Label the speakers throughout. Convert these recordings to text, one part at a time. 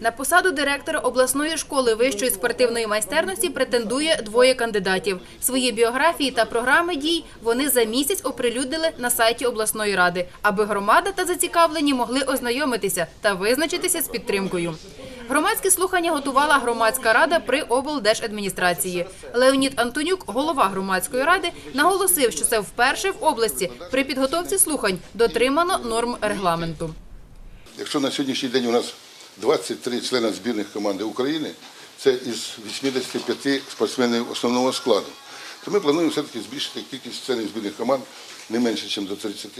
Speaker 1: На посаду директора обласної школи вищої спортивної майстерності претендує двоє кандидатів. Свої біографії та програми дій вони за місяць оприлюднили на сайті обласної ради, аби громада та зацікавлені могли ознайомитися та визначитися з підтримкою. Громадські слухання готувала громадська рада при облдержадміністрації. Леонід Антонюк, голова громадської ради, наголосив, що це вперше в області при підготовці слухань дотримано норм регламенту.
Speaker 2: Якщо на сьогоднішній день у нас 23 члени збірних команди України, це із 85 спортсменів основного складу, то ми плануємо все-таки збільшити кількість членів збірних команд не менше, ніж до 30.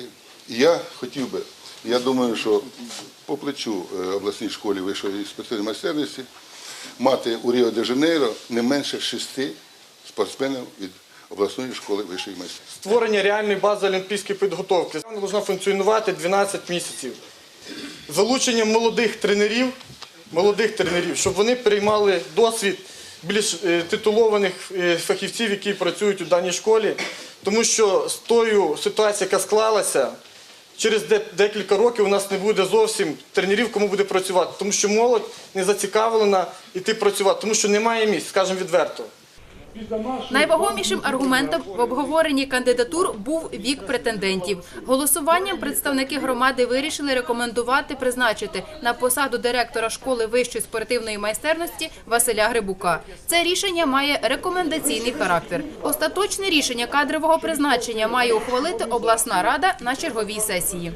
Speaker 2: І я хотів би, я думаю, що по плечу е, обласній школі вищої спортивної майстерності мати у Ріо де Жанейро не менше шести спортсменів від обласної школи вищої майстерності.
Speaker 3: Створення реальної бази олімпійської підготовки. Вона повинна функціонувати 12 місяців. Залучення молодих тренерів, молодих тренерів, щоб вони переймали досвід більш е, титулованих е, фахівців, які працюють у даній школі. Тому що з тою ситуацією, яка склалася, через декілька років у нас не буде зовсім тренерів, кому буде працювати. Тому що молодь не зацікавлена йти працювати, тому що немає місць, скажімо відверто.
Speaker 1: Найвагомішим аргументом в обговоренні кандидатур був вік претендентів. Голосуванням представники громади вирішили рекомендувати призначити на посаду директора школи вищої спортивної майстерності Василя Грибука. Це рішення має рекомендаційний характер. Остаточне рішення кадрового призначення має ухвалити обласна рада на черговій сесії.